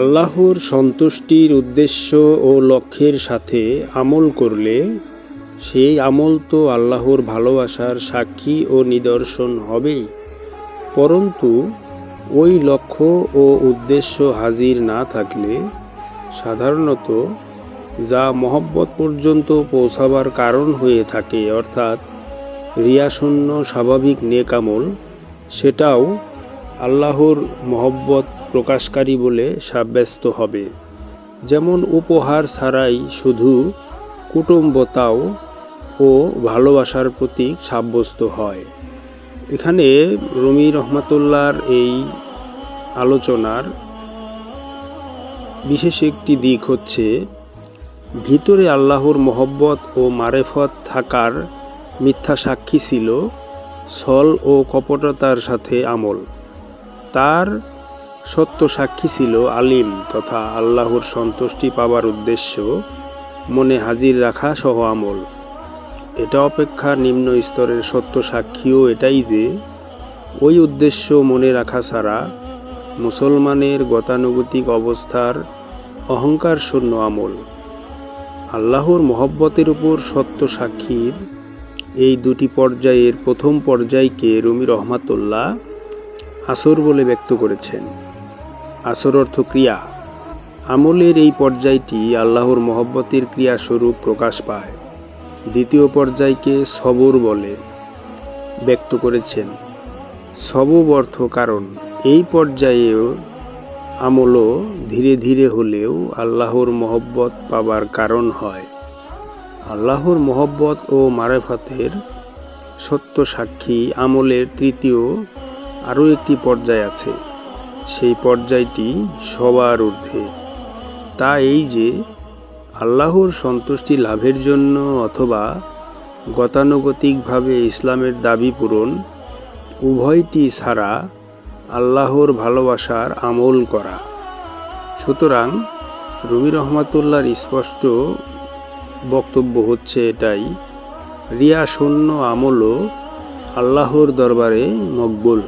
আল্লাহর সন্তুষ্টির উদ্দেশ্য ও লক্ষ্যের সাথে আমল করলে, সেই আমল তো আল্লাহর ভালোবাসার সাক্ষী ও নিদর্শন হবেই। পরন্তু, ওই লক্ষ্য ও উদ্দেশ্য হাজির না থাকলে, সাধারণত যা মহব্বত পর্যন্ত পৌঁছাবার কারণ হয়ে থাকে, অর্থাৎ রিয়াশূন্য স্বাভাবিক নেকামল সেটাও আল্লাহর মহব্বত প্রকাশকারী বলে সাব্যস্ত হবে। যেমন উপহার ছাড়াই শুধু কুটুম্বতাও ও ভালোবাসার প্রতীক সাব্যস্ত হয়। এখানে রুমি রহমাতুল্লার এই আলোচনার বিশেষ একটি দিক হচ্ছে, ভিতরে আল্লাহর মহব্বত ও মারেফত থাকার মিথ্যা সাক্ষী ছিল, ছল ও কপটতার সাথে আমল। তার সত্য সাক্ষী ছিল আলিম তথা আল্লাহর সন্তুষ্টি পাবার উদ্দেশ্য মনে হাজির রাখা সহ আমল। এটা অপেক্ষা নিম্ন স্তরের সত্য সাক্ষীও এটাই যে, ওই উদ্দেশ্য মনে রাখা ছাড়া মুসলমানের গতানুগতিক অবস্থার অহংকার শূন্য আমল। আল্লাহর মহব্বতের উপর সত্য সাক্ষীর এই দুটি পর্যায়ের প্রথম পর্যায়কে রুমি রহমাতুল্লাহ আসর বলে ব্যক্ত করেছেন। আসর অর্থ ক্রিয়া আমলের এই পর্যায়টি আল্লাহর মহব্বতের ক্রিয়াস্বরূপ প্রকাশ পায়। দ্বিতীয় পর্যায়কে সবর বলে ব্যক্ত করেছেন। সবব অর্থ কারণ, এই পর্যায়েও আমলও ধীরে ধীরে হলেও আল্লাহর মহব্বত পাবার কারণ হয়। আল্লাহর মহব্বত ও মারেফতের সত্য সাক্ষী আমলের তৃতীয় আরও একটি পর্যায় আছে। সেই পর্যায়টি সবার ঊর্ধ্বে। তা এই যে, আল্লাহর সন্তুষ্টি লাভের জন্য অথবা গতানুগতিকভাবে ইসলামের দাবি পূরণ, উভয়টি ছাড়া আল্লাহর ভালোবাসার আমল করা। সুতরাং রবি রহমাতুল্লার স্পষ্ট বক্তব্য হচ্ছে এটাই, রিয়া শূন্য আমলও আল্লাহর দরবারে মকবুল।